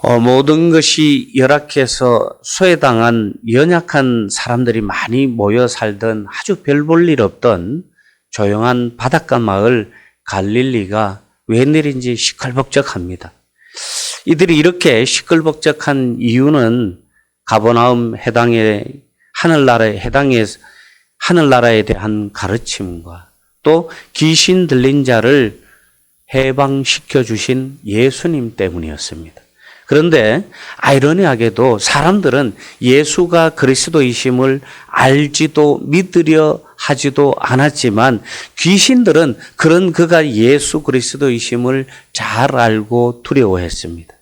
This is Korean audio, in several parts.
어, 모든 것이 열악해서 소외당한 연약한 사람들이 많이 모여 살던 아주 별 볼 일 없던 조용한 바닷가 마을 갈릴리가 웬일인지 시끌벅적합니다. 이들이 이렇게 시끌벅적한 이유는 가버나움 해당의 하늘나라에 해당의 하늘나라에 대한 가르침과 또 귀신 들린 자를 해방시켜 주신 예수님 때문이었습니다. 그런데 아이러니하게도 사람들은 예수가 그리스도이심을 알지도 믿으려 하지도 않았지만 귀신들은 그런 그가 예수 그리스도이심을 잘 알고 두려워했습니다.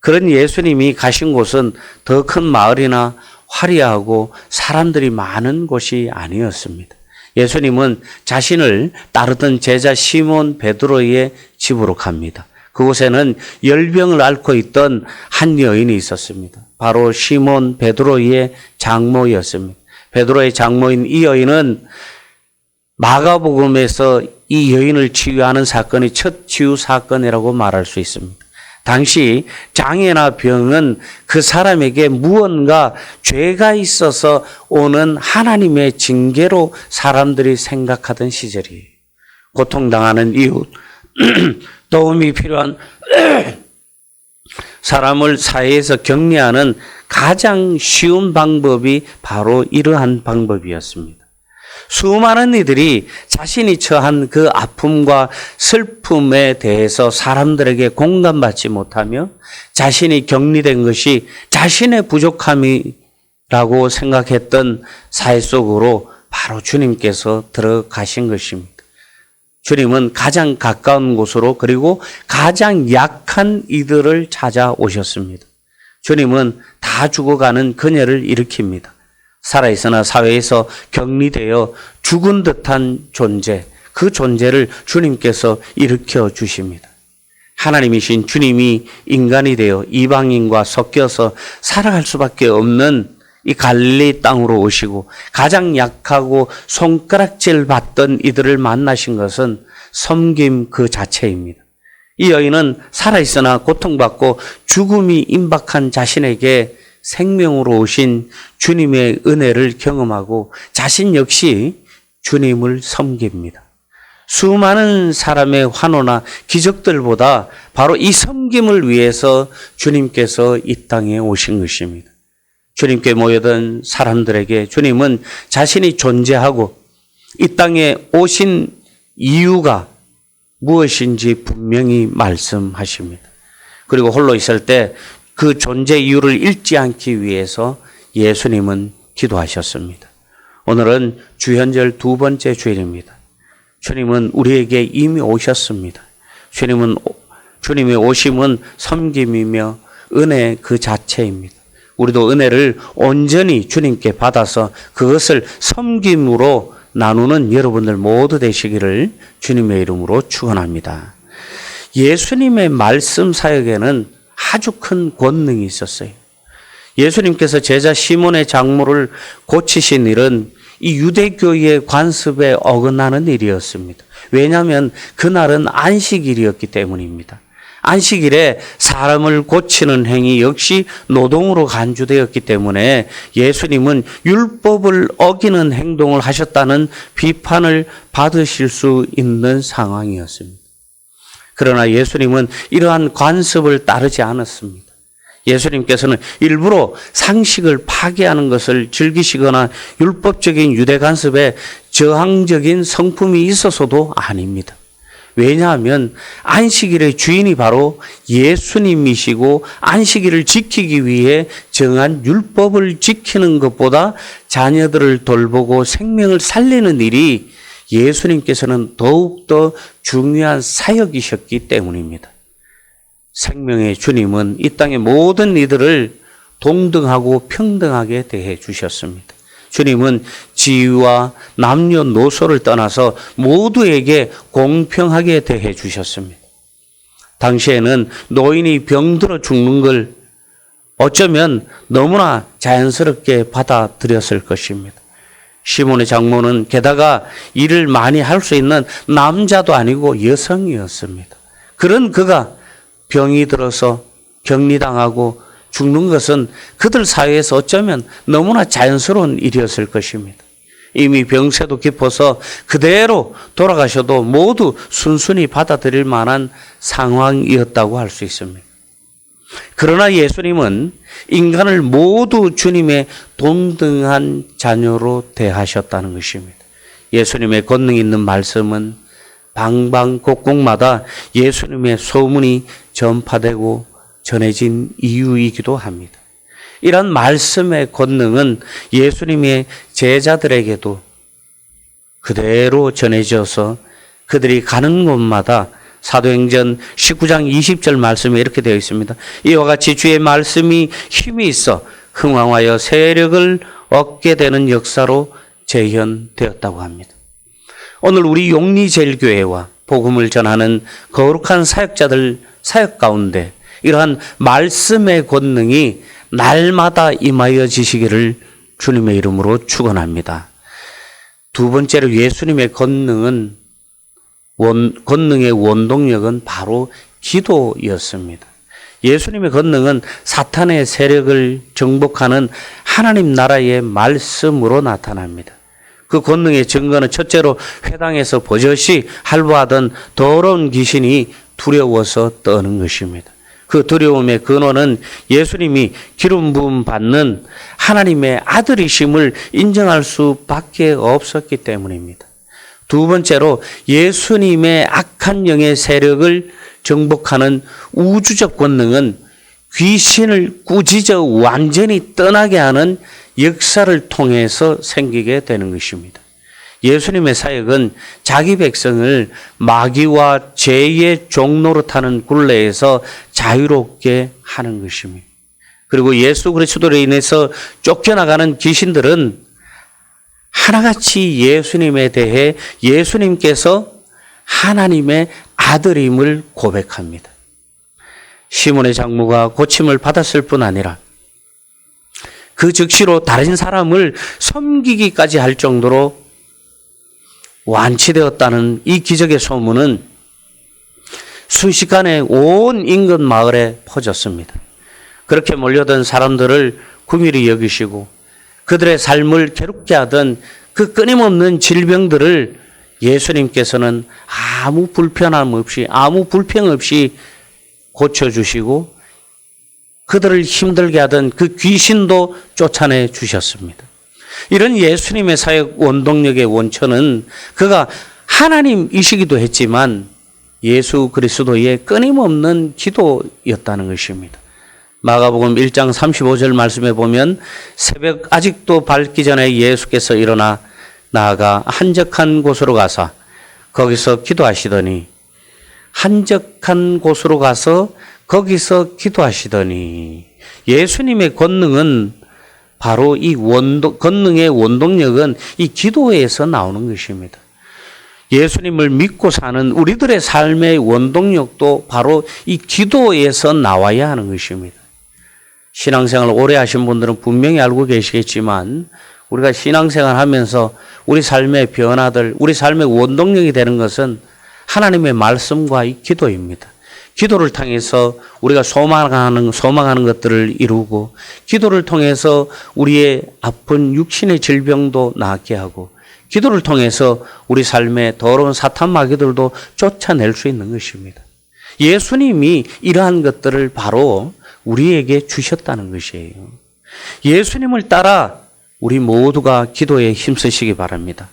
그런 예수님이 가신 곳은 더 큰 마을이나 화려하고 사람들이 많은 곳이 아니었습니다. 예수님은 자신을 따르던 제자 시몬 베드로의 집으로 갑니다. 그곳에는 열병을 앓고 있던 한 여인이 있었습니다. 바로 시몬 베드로의 장모였습니다. 베드로의 장모인 이 여인은 마가복음에서 이 여인을 치유하는 사건이 첫 치유 사건이라고 말할 수 있습니다. 당시 장애나 병은 그 사람에게 무언가 죄가 있어서 오는 하나님의 징계로 사람들이 생각하던 시절이에요. 고통당하는 이웃, 도움이 필요한 사람을 사회에서 격려하는 가장 쉬운 방법이 바로 이러한 방법이었습니다. 수많은 이들이 자신이 처한 그 아픔과 슬픔에 대해서 사람들에게 공감받지 못하며 자신이 격리된 것이 자신의 부족함이라고 생각했던 사회 속으로 바로 주님께서 들어가신 것입니다. 주님은 가장 가까운 곳으로 그리고 가장 약한 이들을 찾아오셨습니다. 주님은 다 죽어가는 그녀를 일으킵니다. 살아있으나 사회에서 격리되어 죽은 듯한 존재, 그 존재를 주님께서 일으켜 주십니다. 하나님이신 주님이 인간이 되어 이방인과 섞여서 살아갈 수밖에 없는 이 갈릴리 땅으로 오시고 가장 약하고 손가락질 받던 이들을 만나신 것은 섬김 그 자체입니다. 이 여인은 살아있으나 고통받고 죽음이 임박한 자신에게 생명으로 오신 주님의 은혜를 경험하고 자신 역시 주님을 섬깁니다. 수많은 사람의 환호나 기적들보다 바로 이 섬김을 위해서 주님께서 이 땅에 오신 것입니다. 주님께 모여든 사람들에게 주님은 자신이 존재하고 이 땅에 오신 이유가 무엇인지 분명히 말씀하십니다. 그리고 홀로 있을 때 그 존재 이유를 잃지 않기 위해서 예수님은 기도하셨습니다. 오늘은 주현절 두 번째 주일입니다. 주님은 우리에게 이미 오셨습니다. 주님은 주님의 오심은 섬김이며 은혜 그 자체입니다. 우리도 은혜를 온전히 주님께 받아서 그것을 섬김으로 나누는 여러분들 모두 되시기를 주님의 이름으로 축원합니다. 예수님의 말씀 사역에는 아주 큰 권능이 있었어요. 예수님께서 제자 시몬의 장모를 고치신 일은 이 유대교의 관습에 어긋나는 일이었습니다. 왜냐하면 그날은 안식일이었기 때문입니다. 안식일에 사람을 고치는 행위 역시 노동으로 간주되었기 때문에 예수님은 율법을 어기는 행동을 하셨다는 비판을 받으실 수 있는 상황이었습니다. 그러나 예수님은 이러한 관습을 따르지 않았습니다. 예수님께서는 일부러 상식을 파괴하는 것을 즐기시거나 율법적인 유대 간섭에 저항적인 성품이 있어서도 아닙니다. 왜냐하면 안식일의 주인이 바로 예수님이시고 안식일을 지키기 위해 정한 율법을 지키는 것보다 자녀들을 돌보고 생명을 살리는 일이 예수님께서는 더욱더 중요한 사역이셨기 때문입니다. 생명의 주님은 이 땅의 모든 이들을 동등하고 평등하게 대해 주셨습니다. 주님은 지위와 남녀노소를 떠나서 모두에게 공평하게 대해 주셨습니다. 당시에는 노인이 병들어 죽는 걸 어쩌면 너무나 자연스럽게 받아들였을 것입니다. 시몬의 장모는 게다가 일을 많이 할 수 있는 남자도 아니고 여성이었습니다. 그런 그가 병이 들어서 격리당하고 죽는 것은 그들 사회에서 어쩌면 너무나 자연스러운 일이었을 것입니다. 이미 병세도 깊어서 그대로 돌아가셔도 모두 순순히 받아들일 만한 상황이었다고 할 수 있습니다. 그러나 예수님은 인간을 모두 주님의 동등한 자녀로 대하셨다는 것입니다. 예수님의 권능 있는 말씀은 방방곡곡마다 예수님의 소문이 전파되고 전해진 이유이기도 합니다. 이런 말씀의 권능은 예수님의 제자들에게도 그대로 전해져서 그들이 가는 곳마다 사도행전 19장 20절 말씀에 이렇게 되어 있습니다. 이와 같이 주의 말씀이 힘이 있어 흥왕하여 세력을 얻게 되는 역사로 재현되었다고 합니다. 오늘 우리 용리제일교회와 복음을 전하는 거룩한 사역자들 사역 가운데 이러한 말씀의 권능이 날마다 임하여 지시기를 주님의 이름으로 축원합니다. 두 번째로 예수님의 권능은 원, 권능의 원동력은 바로 기도였습니다. 예수님의 권능은 사탄의 세력을 정복하는 하나님 나라의 말씀으로 나타납니다. 그 권능의 증거는 첫째로 회당에서 버젓이 할부하던 더러운 귀신이 두려워서 떠는 것입니다. 그 두려움의 근원은 예수님이 기름 부음 받는 하나님의 아들이심을 인정할 수밖에 없었기 때문입니다. 두 번째로 예수님의 악한 영의 세력을 정복하는 우주적 권능은 귀신을 꾸짖어 완전히 떠나게 하는 역사를 통해서 생기게 되는 것입니다. 예수님의 사역은 자기 백성을 마귀와 죄의 종노릇하는 굴레에서 자유롭게 하는 것입니다. 그리고 예수 그리스도로 인해서 쫓겨나가는 귀신들은 하나같이 예수님에 대해 예수님께서 하나님의 아들임을 고백합니다. 시몬의 장모가 고침을 받았을 뿐 아니라 그 즉시로 다른 사람을 섬기기까지 할 정도로 완치되었다는 이 기적의 소문은 순식간에 온 인근 마을에 퍼졌습니다. 그렇게 몰려든 사람들을 구밀히 여기시고 그들의 삶을 괴롭게 하던 그 끊임없는 질병들을 예수님께서는 아무 불편함 없이 아무 불평 없이 고쳐주시고 그들을 힘들게 하던 그 귀신도 쫓아내 주셨습니다. 이런 예수님의 사역 원동력의 원천은 그가 하나님이시기도 했지만 예수 그리스도의 끊임없는 기도였다는 것입니다. 마가복음 1장 35절 말씀에 보면 새벽 아직도 밝기 전에 예수께서 일어나 나아가 한적한 곳으로 가서 거기서 기도하시더니 한적한 곳으로 가서 거기서 기도하시더니 예수님의 권능은 바로 이 원동, 권능의 원동력은 이 기도에서 나오는 것입니다. 예수님을 믿고 사는 우리들의 삶의 원동력도 바로 이 기도에서 나와야 하는 것입니다. 신앙생활 오래 하신 분들은 분명히 알고 계시겠지만 우리가 신앙생활 하면서 우리 삶의 변화들, 우리 삶의 원동력이 되는 것은 하나님의 말씀과 이 기도입니다. 기도를 통해서 우리가 소망하는, 소망하는 것들을 이루고, 기도를 통해서 우리의 아픈 육신의 질병도 낫게 하고, 기도를 통해서 우리 삶의 더러운 사탄 마귀들도 쫓아낼 수 있는 것입니다. 예수님이 이러한 것들을 바로 우리에게 주셨다는 것이에요. 예수님을 따라 우리 모두가 기도에 힘쓰시기 바랍니다.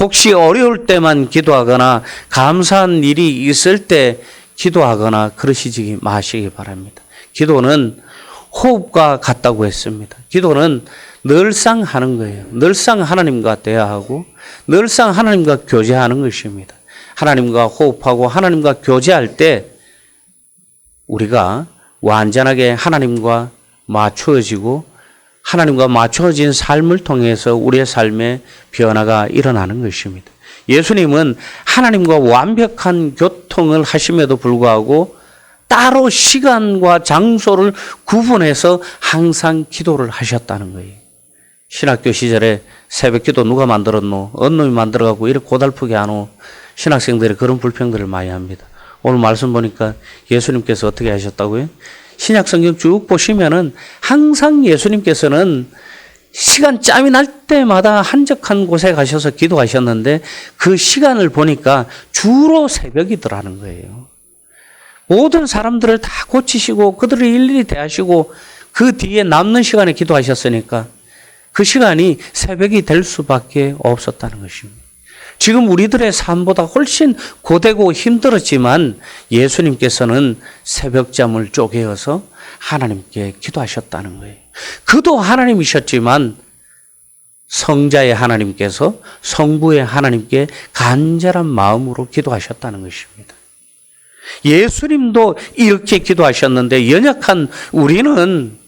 혹시 어려울 때만 기도하거나 감사한 일이 있을 때 기도하거나 그러시지 마시기 바랍니다. 기도는 호흡과 같다고 했습니다. 기도는 늘상 하는 거예요. 늘상 하나님과 대화하고 늘상 하나님과 교제하는 것입니다. 하나님과 호흡하고 하나님과 교제할 때 우리가 완전하게 하나님과 맞추어지고 하나님과 맞추어진 삶을 통해서 우리의 삶에 변화가 일어나는 것입니다. 예수님은 하나님과 완벽한 교통을 하심에도 불구하고 따로 시간과 장소를 구분해서 항상 기도를 하셨다는 거예요. 신학교 시절에 새벽 기도 누가 만들었노? 어느 놈이 만들어갖고 이렇게 고달프게 하노? 신학생들이 그런 불평들을 많이 합니다. 오늘 말씀 보니까 예수님께서 어떻게 하셨다고요? 신약 성경 쭉 보시면은 항상 예수님께서는 시간 짬이 날 때마다 한적한 곳에 가셔서 기도하셨는데 그 시간을 보니까 주로 새벽이더라는 거예요. 모든 사람들을 다 고치시고 그들을 일일이 대하시고 그 뒤에 남는 시간에 기도하셨으니까 그 시간이 새벽이 될 수밖에 없었다는 것입니다. 지금 우리들의 삶보다 훨씬 고되고 힘들었지만 예수님께서는 새벽잠을 쪼개어서 하나님께 기도하셨다는 거예요. 그도 하나님이셨지만 성자의 하나님께서 성부의 하나님께 간절한 마음으로 기도하셨다는 것입니다. 예수님도 이렇게 기도하셨는데 연약한 우리는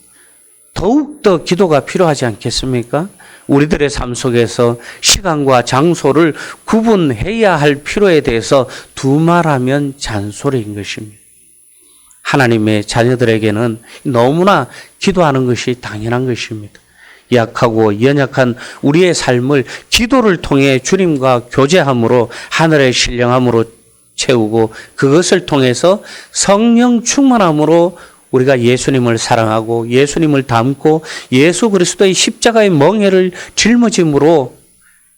더욱더 기도가 필요하지 않겠습니까? 우리들의 삶 속에서 시간과 장소를 구분해야 할 필요에 대해서 두말하면 잔소리인 것입니다. 하나님의 자녀들에게는 너무나 기도하는 것이 당연한 것입니다. 약하고 연약한 우리의 삶을 기도를 통해 주님과 교제함으로 하늘의 신령함으로 채우고 그것을 통해서 성령 충만함으로 우리가 예수님을 사랑하고 예수님을 닮고 예수 그리스도의 십자가의 멍에를 짊어짐으로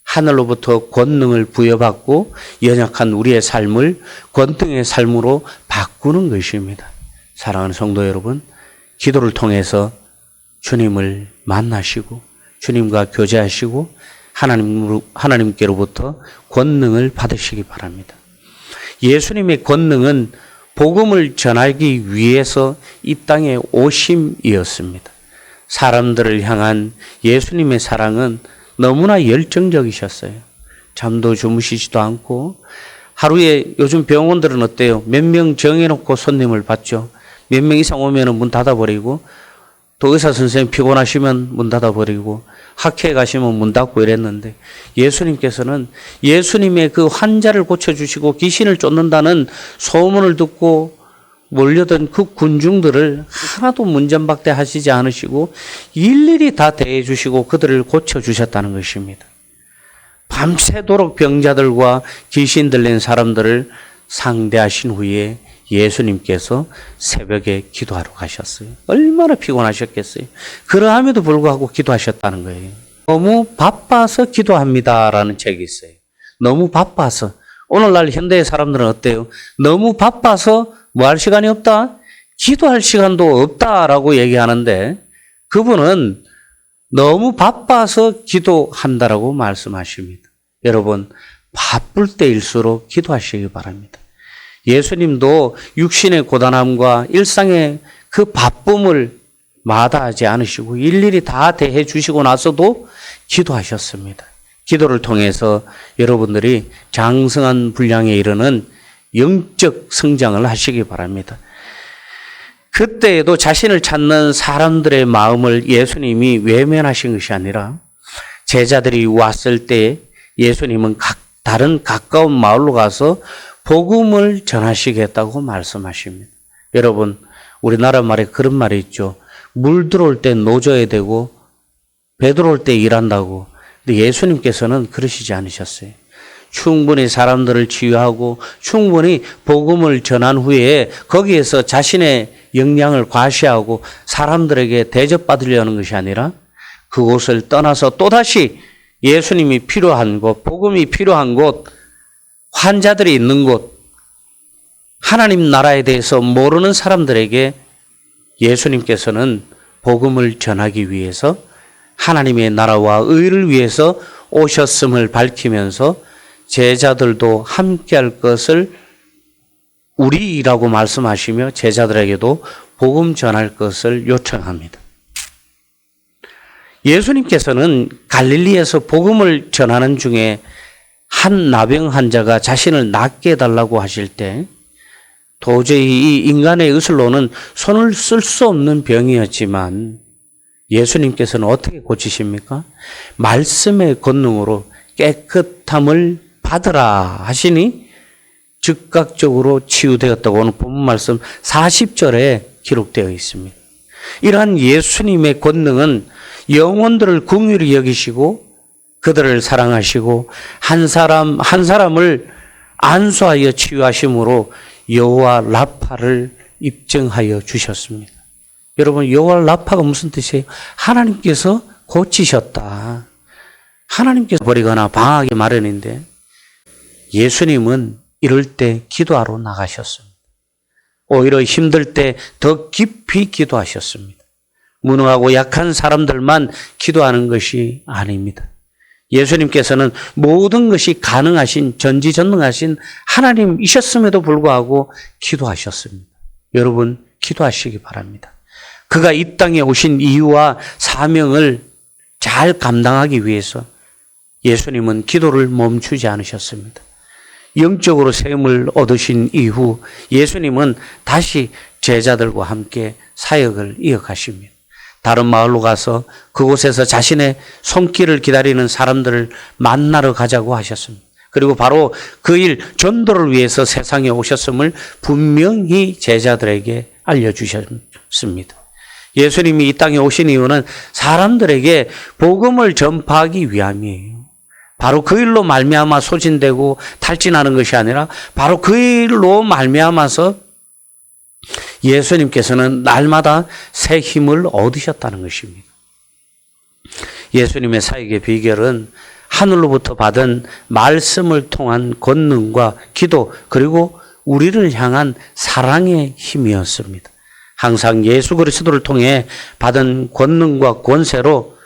하늘로부터 권능을 부여받고 연약한 우리의 삶을 권능의 삶으로 바꾸는 것입니다. 사랑하는 성도 여러분, 기도를 통해서 주님을 만나시고 주님과 교제하시고 하나님 하나님께로부터 권능을 받으시기 바랍니다. 예수님의 권능은 복음을 전하기 위해서 이 땅에 오심이었습니다. 사람들을 향한 예수님의 사랑은 너무나 열정적이셨어요. 잠도 주무시지도 않고 하루에 요즘 병원들은 어때요? 몇 명 정해놓고 손님을 받죠. 몇 명 이상 오면 문 닫아버리고 또 의사 선생님 피곤하시면 문 닫아버리고 학회에 가시면 문 닫고 이랬는데 예수님께서는 예수님의 그 환자를 고쳐주시고 귀신을 쫓는다는 소문을 듣고 몰려든 그 군중들을 하나도 문전박대 하시지 않으시고 일일이 다 대해 주시고 그들을 고쳐주셨다는 것입니다. 밤새도록 병자들과 귀신 들린 사람들을 상대하신 후에 예수님께서 새벽에 기도하러 가셨어요. 얼마나 피곤하셨겠어요. 그러함에도 불구하고 기도하셨다는 거예요. 너무 바빠서 기도합니다라는 책이 있어요. 너무 바빠서. 오늘날 현대의 사람들은 어때요? 너무 바빠서 뭐 할 시간이 없다? 기도할 시간도 없다라고 얘기하는데 그분은 너무 바빠서 기도한다라고 말씀하십니다. 여러분, 바쁠 때일수록 기도하시기 바랍니다. 예수님도 육신의 고단함과 일상의 그 바쁨을 마다하지 않으시고 일일이 다 대해 주시고 나서도 기도하셨습니다. 기도를 통해서 여러분들이 장성한 분량에 이르는 영적 성장을 하시기 바랍니다. 그때에도 자신을 찾는 사람들의 마음을 예수님이 외면하신 것이 아니라 제자들이 왔을 때 예수님은 각, 다른 가까운 마을로 가서 복음을 전하시겠다고 말씀하십니다. 여러분, 우리나라 말에 그런 말이 있죠. 물 들어올 때 노져야 되고, 배 들어올 때 일한다고. 근데 예수님께서는 그러시지 않으셨어요. 충분히 사람들을 치유하고 충분히 복음을 전한 후에 거기에서 자신의 역량을 과시하고 사람들에게 대접받으려는 것이 아니라 그곳을 떠나서 또다시 예수님이 필요한 곳, 복음이 필요한 곳, 환자들이 있는 곳, 하나님 나라에 대해서 모르는 사람들에게 예수님께서는 복음을 전하기 위해서 하나님의 나라와 의를 위해서 오셨음을 밝히면서 제자들도 함께 할 것을 우리라고 말씀하시며 제자들에게도 복음 전할 것을 요청합니다. 예수님께서는 갈릴리에서 복음을 전하는 중에 한 나병 환자가 자신을 낫게 해달라고 하실 때 도저히 이 인간의 의술로는 손을 쓸 수 없는 병이었지만 예수님께서는 어떻게 고치십니까? 말씀의 권능으로 깨끗함을 받으라 하시니 즉각적으로 치유되었다고 오늘 본문 말씀 40절에 기록되어 있습니다. 이러한 예수님의 권능은 영혼들을 궁휼히 여기시고 그들을 사랑하시고 한 사람 한 사람을 안수하여 치유하심으로 여호와 라파를 입증하여 주셨습니다. 여러분 여호와 라파가 무슨 뜻이에요? 하나님께서 고치셨다. 하나님께서 버리거나 방하기 마련인데 예수님은 이럴 때 기도하러 나가셨습니다. 오히려 힘들 때 더 깊이 기도하셨습니다. 무능하고 약한 사람들만 기도하는 것이 아닙니다. 예수님께서는 모든 것이 가능하신 전지전능하신 하나님이셨음에도 불구하고 기도하셨습니다. 여러분 기도하시기 바랍니다. 그가 이 땅에 오신 이유와 사명을 잘 감당하기 위해서 예수님은 기도를 멈추지 않으셨습니다. 영적으로 샘을 얻으신 이후 예수님은 다시 제자들과 함께 사역을 이어가십니다. 다른 마을로 가서 그곳에서 자신의 손길을 기다리는 사람들을 만나러 가자고 하셨습니다. 그리고 바로 그 일 전도를 위해서 세상에 오셨음을 분명히 제자들에게 알려주셨습니다. 예수님이 이 땅에 오신 이유는 사람들에게 복음을 전파하기 위함이에요. 바로 그 일로 말미암아 소진되고 탈진하는 것이 아니라 바로 그 일로 말미암아서 예수님께서는 날마다 새 힘을 얻으셨다는 것입니다. 예수님의 사역의 비결은 하늘로부터 받은 말씀을 통한 권능과 기도 그리고 우리를 향한 사랑의 힘이었습니다. 항상 예수 그리스도를 통해 받은 권능과 권세로